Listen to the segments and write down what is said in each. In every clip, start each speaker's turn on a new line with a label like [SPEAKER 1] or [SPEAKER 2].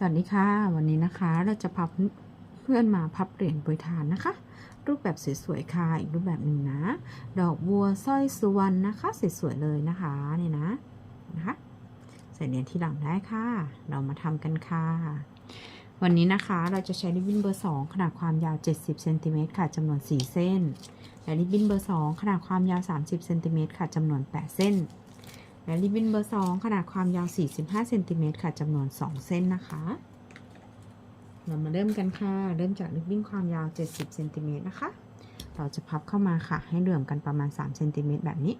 [SPEAKER 1] สวัสดีค่ะ วันนี้นะคะเราจะพาเพื่อนมาพับเหรียญปรยทานนะคะ รูปแบบสวยๆค่ะอีกรูปแบบหนึ่งนะ ดอกบัวสร้อยสุวรรณนะคะสวยๆเลยนะคะนี่นะนะคะใส่เหรียญที่หลังได้ค่ะ เรามาทำกันค่ะ วันนี้นะคะเราจะใช้ริบบิ้นเบอร์ 2 ขนาดความยาว 70เซนติเมตรค่ะจำนวน 4 เส้นและริบบิ้นเบอร์ 2 ขนาดความยาว 30เซนติเมตรค่ะจำนวน 8 เส้น ริบบิ้นเบอร์ 2 ขนาดความยาว 45เซนติเมตรค่ะจำนวน 2 เส้นนะคะ เรามาเริ่มกันค่ะ เริ่มจากริบบิ้นความยาว 70เซนติเมตรนะคะ เราจะพับเข้ามาค่ะ ให้เหลื่อมกันประมาณ3เซนติเมตรแบบนี้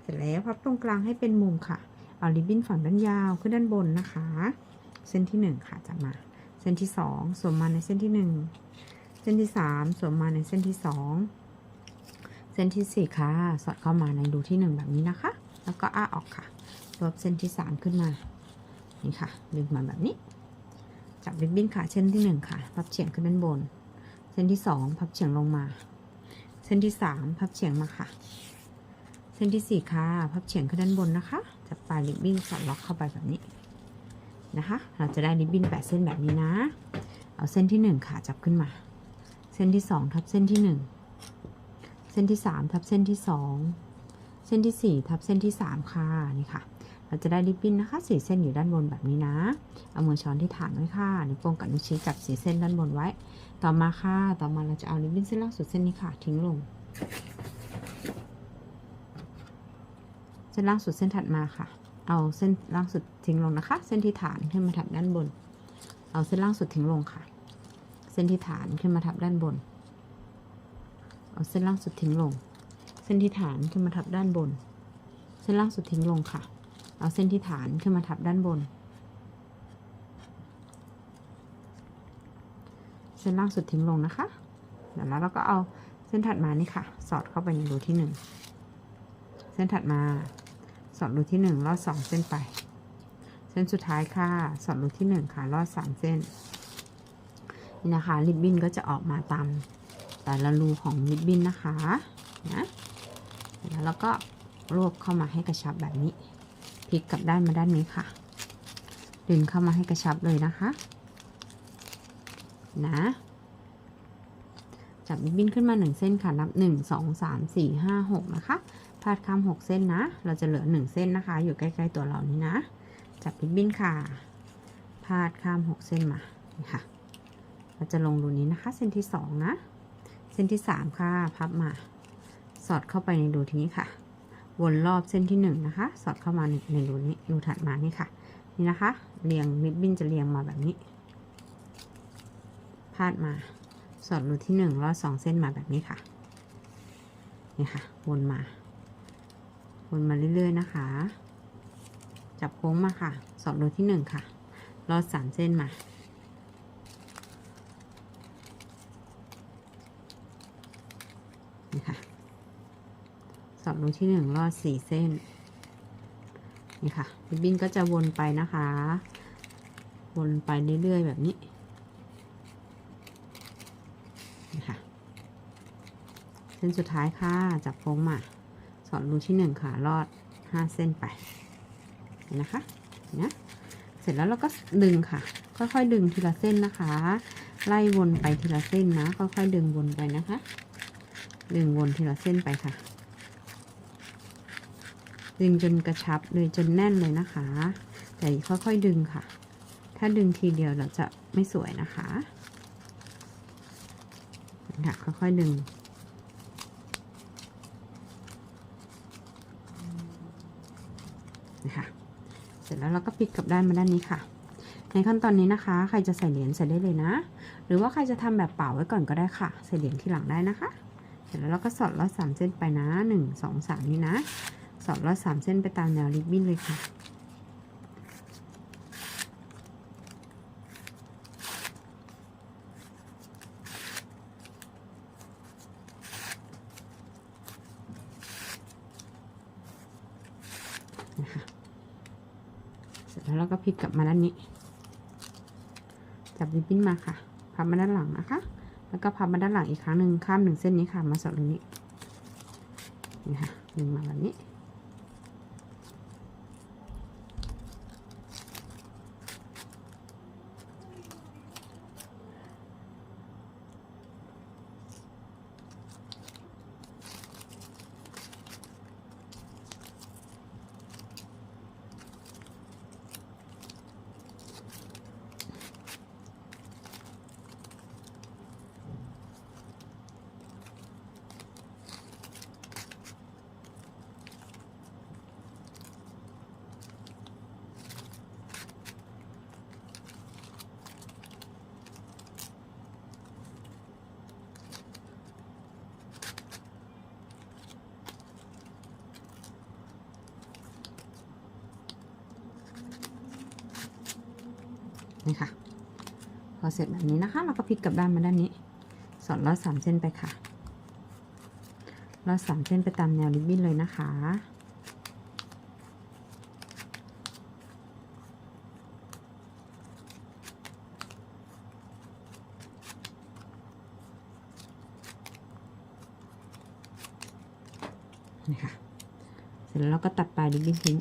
[SPEAKER 1] เสร็จแล้วพับตรงกลางให้เป็นมุมค่ะ เอาริบบิ้นฝั่งด้านยาวขึ้นด้านบนนะคะ เส้นที่ 1 ค่ะจะมา เส้นที่ 2 สวมมาในเส้นที่ 1 เส้นที่ 3 สวมมาในเส้นที่ 2 เส้นที่ 4 ค่ะ สอดเข้ามาในรูที่ 1 แบบนี้นะคะ แล้วก็อ้าออกค่ะลบเส้นที่ 3 ขึ้นมา นี่ค่ะ ดึงมาแบบนี้ จับริบบิ้นค่ะ เส้นที่ 1 ค่ะ พับเฉียงขึ้นด้านบน เส้นที่ 2 พับเฉียงลงมา เส้นที่ 3 พับเฉียงมาค่ะ เส้นที่ 4 ค่ะ พับเฉียงขึ้นด้านบนนะคะ จับปลายริบบิ้นสอดล็อกเข้าไปแบบนี้นะคะ เราจะได้ริบบิ้น8เส้นแบบนี้นะ เอาเส้นที่ 1 ค่ะจับขึ้นมา เส้นที่ 2 ทับเส้นที่ 1 เส้นที่ 3 ทับเส้นที่ 2 เส้นที่4ทับเส้นที่ 3 ค่ะนี่ค่ะ เราจะได้ริบบิ้นนะคะสี่เส้นอยู่ด้านบนแบบนี้นะ เอามือช้อนที่ฐานไว้ค่ะนิ้วโป้งกับนิ้วชี้จับสีเส้นด้านบนไว้ ต่อมาค่ะ ต่อมาเราจะเอาริบบิ้นเส้นล่างสุดเส้นนี้ค่ะ ทิ้งลง เส้นล่างสุดเส้นถัดมาค่ะ เอาเส้นล่างสุดทิ้งลงนะคะ เส้นที่ฐานขึ้นมาทับด้านบน เอาเส้นล่างสุดทิ้งลงค่ะ เส้นที่ฐานขึ้นมาทับด้านบน เอาเส้นล่างสุดทิ้งลง เส้นที่ฐานขึ้นมาทับด้านบน เส้นล่างสุดทิ้งลงค่ะ เอาเส้นที่ฐานขึ้นมาทับด้านบน เส้นล่างสุดทิ้งลงนะคะเดี๋ยวแล้วเราก็เอาเส้นถัดมานี่ค่ะ สอดเข้าไปในรูที่หนึ่งเส้นถัดมาสอดรูที่หนึ่งลอดสองเส้นไป เส้นสุดท้ายค่ะ สอดรูที่หนึ่งค่ะลอดสามเส้นนี่นะคะริบบิ้นก็จะออกมาตามแต่ละรูของริบบิ้นนะคะนะ แล้วก็รวบเข้ามาให้กระชับแบบนี้พลิกกลับด้านมาด้านนี้ค่ะ ดึงเข้ามาให้กระชับเลยนะคะ นะ จับริบบิ้นขึ้นมาหนึ่งเส้นค่ะ นับหนึ่งสองสามสี่ห้าหกนะคะพาดข้ามหกเส้นนะ เราจะเหลือหนึ่งเส้นนะคะ อยู่ใกล้ๆตัวเรานี้นะ จับริบบิ้นค่ะ พาดข้ามหกเส้นมาค่ะ เราจะลงรูนี้นะคะ เส้นที่สองนะ เส้นที่สามค่ะ พับมา สอดเข้าไปในรูนี้ค่ะ วนรอบเส้นที่หนึ่งนะคะ สอดเข้ามาในในรูนี้รูถัดมานี่ค่ะ นี่นะคะเรียงริบบิ้นจะเรียงมาแบบนี้ พาดมา สอดรูที่หนึ่งลอดสองเส้นมาแบบนี้ค่ะนี่ค่ะ วนมา วนมาเรื่อยๆนะคะ จับโค้งมาค่ะ สอดรูที่หนึ่งค่ะลอดสามเส้นมา นี่ค่ะ ส อดรูที่หนึ่งลอดสี่เส้น นี่ค่ะริบบิ้นก็จะวนไปนะคะ วนไปเรื่อยๆแบบนี้นี่ค่ะเส้นสุดท้ายค่ะ จับโค้งมา สอดรูที่หนึ่งค่ะลอดห้าเส้นไปนนะคะนะเสร็จแล้วเราก็ดึงค่ะ ค่อยๆดึงทีละเส้นนะคะ ไล่วนไปทีละเส้นนะ ค่อยๆดึงวนไปนะคะ ดึงวนทีละเส้นไปค่ะ ดึงจนกระชับเลยจนแน่นเลยนะคะ แต่ค่อยๆดึงค่ะ ถ้าดึงทีเดียวเราจะไม่สวยนะคะค่ะค่อยๆดึง นะคะ เสร็จแล้วเราก็พลิกกลับด้านมาด้านนี้ค่ะ ในขั้นตอนนี้นะคะ ใครจะใส่เหรียญใส่ได้เลยนะ หรือว่าใครจะทำแบบเป่าไว้ก่อนก็ได้ค่ะ ใส่เหรียญที่หลังได้นะคะ เสร็จแล้วเราก็สอดลอดสามเส้นไปนะหนึ่งสองสามนี่นะ สอดลอดสามเส้นไปตามแนวริบบิ้นเลยค่ะนะคะเสร็จแล้วเราก็พลิกกลับมาด้านนี้ จับริบบิ้นมาค่ะ พับมาด้านหลังนะคะ แล้วก็พับมาด้านหลังอีกครั้งหนึ่งข้ามหนึ่งเส้นนี้ค่ะ มาสอดตรงนี้นี่ค่ะดึงมาแบบนี้ นี่ค่ะ พอเสร็จแบบนี้นะคะ เราก็พลิกกลับด้านมาด้านนี้ สอดลอดสามเส้นไปค่ะลอดสามเส้นไปตามแนวริบบิ้นเลยนะคะนี่ค่ะ เสร็จแล้วเราก็ตัดปลายริบบิ้นทิ้ง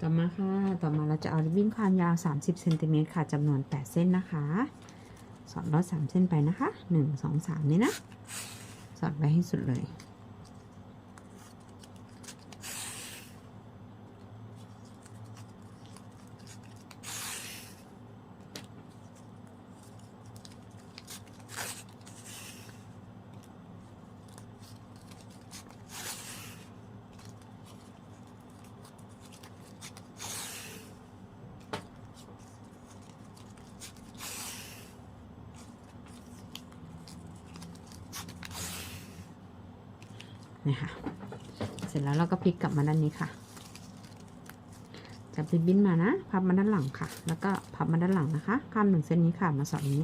[SPEAKER 1] ต่อมาค่ะ ต่อมาเราจะเอาริบบิ้น ความยาว 30เซนติเมตรค่ะจำนวน 8 เส้นนะคะสอดรอด3เส้นไปนะคะ 1 2 3 นี่นะ สอดไปให้สุดเลย นี่ค่ะ เสร็จแล้วเราก็พลิกกลับมาด้านนี้ค่ะจับริบบิ้นมานะ พับมาด้านหลังค่ะ แล้วก็พับมาด้านหลังนะคะ ข้ามหนึ่งเส้นนี้ค่ะ มาสอดตรงนี้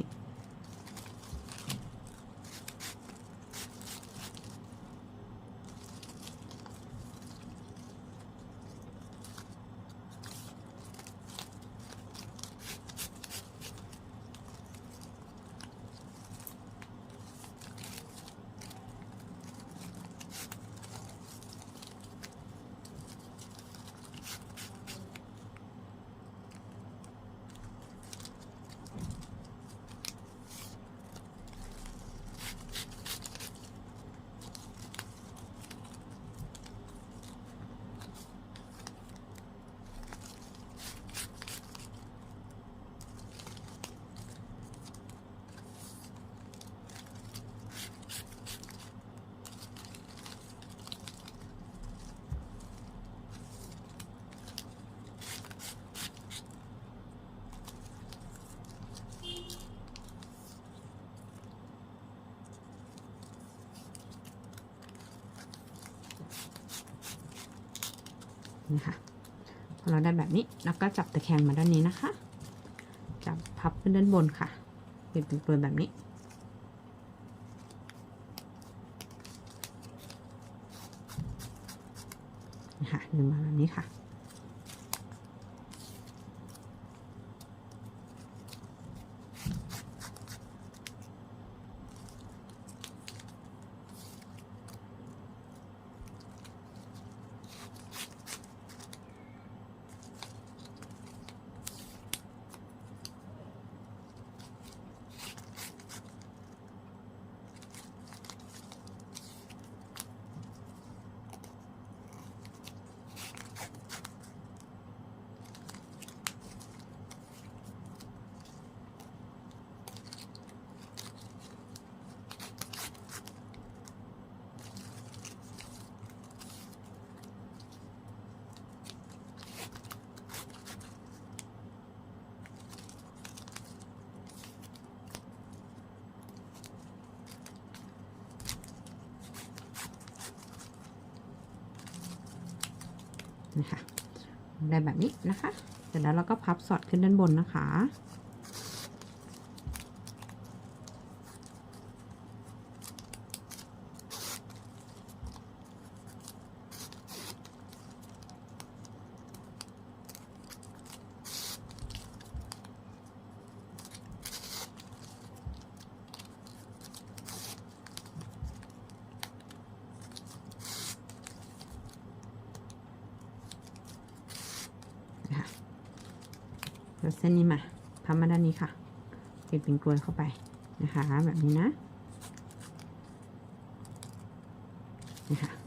[SPEAKER 1] นี่ค่ะพอเราได้แบบนี้เราก็จับตะแคงมาด้านนี้นะคะ จับพับขึ้นด้านบนค่ะเป็นเป็นตัวแบบนี้นี่ค่ะดึงมาแบบนี้ค่ะ นี่ค่ะได้แบบนี้นะคะ เสร็จแล้วเราก็พับสอดขึ้นด้านบนนะคะ นะคะแล้วเส้นนี้มาพับมาด้านนี้ค่ะเป็นเป็นกลวยเข้าไปนะคะ แบบนี้นะนะค่ะ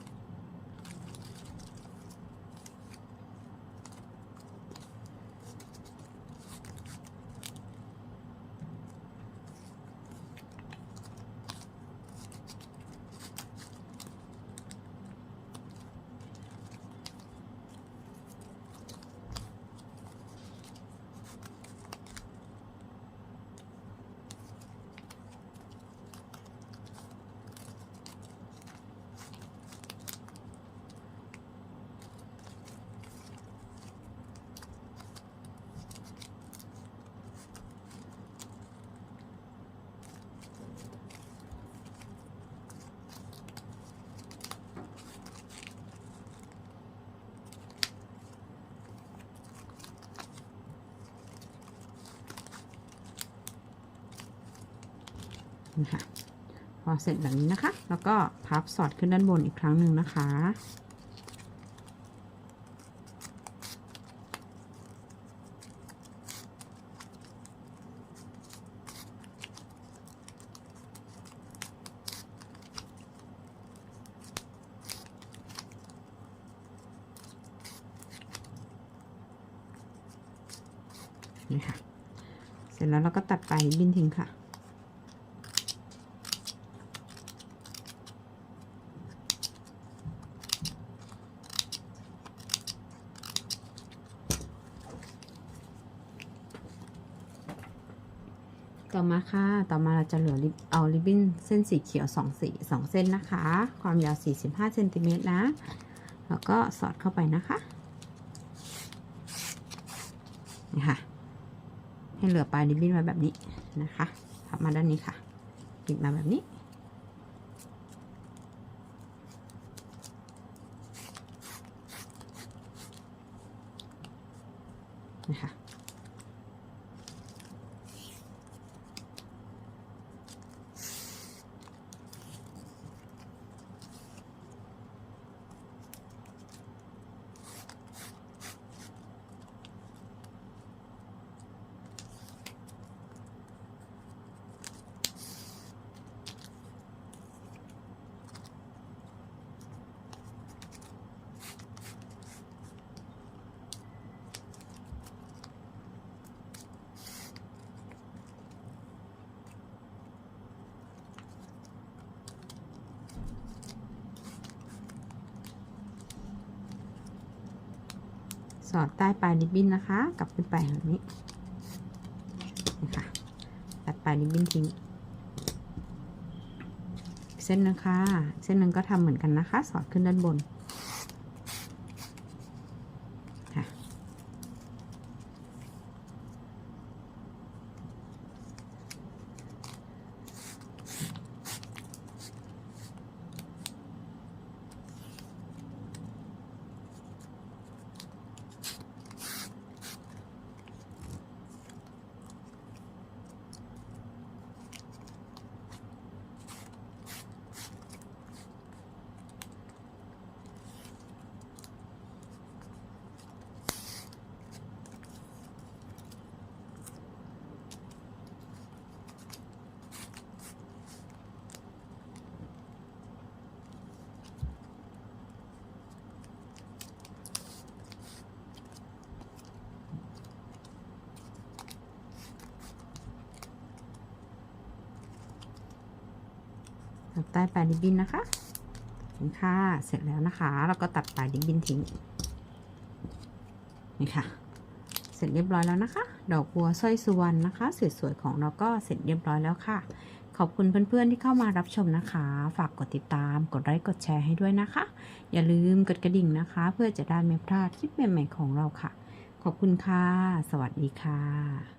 [SPEAKER 1] นี่ค่ะ พอเสร็จแบบนี้นะคะ แล้วก็พับสอดขึ้นด้านบนอีกครั้งหนึ่งนะคะ นี่ค่ะ เสร็จแล้วเราก็ตัดไปบินทิ้งค่ะ มาค่ะ ต่อมาเราจะเหลือเอาริบบิ้นเส้นสีเขียวสองสีสองเส้นนะคะ ความยาว 45เซนติเมตรนะ แล้วก็สอดเข้าไปนะคะนี่ค่ะ ให้เหลือปลายริบบิ้นไว้แบบนี้นะคะพับมาด้านนี้ค่ะปิดมาแบบนี้ อดใต้ปลายริบบิ้นนะคะ กลับขึ้นไปแบบนี้นะคะตัดปลายริบบิ้นทิ้งเส้นนะคะ เส้นหนึ่งก็ทำเหมือนกันนะคะ สอดขึ้นด้านบน ตัดใต้ปลายริบบิ้นนะคะนี่ค่ะ เสร็จแล้วนะคะแล้วก็ตัดปลายริบบิ้นทิ้ง นี่ค่ะ เสร็จเรียบร้อยแล้วนะคะ ดอกบัวสร้อยสุวรรณนะคะ สวยๆของเราก็เสร็จเรียบร้อยแล้วค่ะ ขอบคุณเพื่อนๆที่เข้ามารับชมนะคะ ฝากกดติดตาม กดไลค์ กดแชร์ให้ด้วยนะคะ อย่าลืมกดกระดิ่งนะคะ เพื่อจะได้ไม่พลาดคลิปใหม่ๆของเราค่ะ ขอบคุณค่ะ สวัสดีค่ะ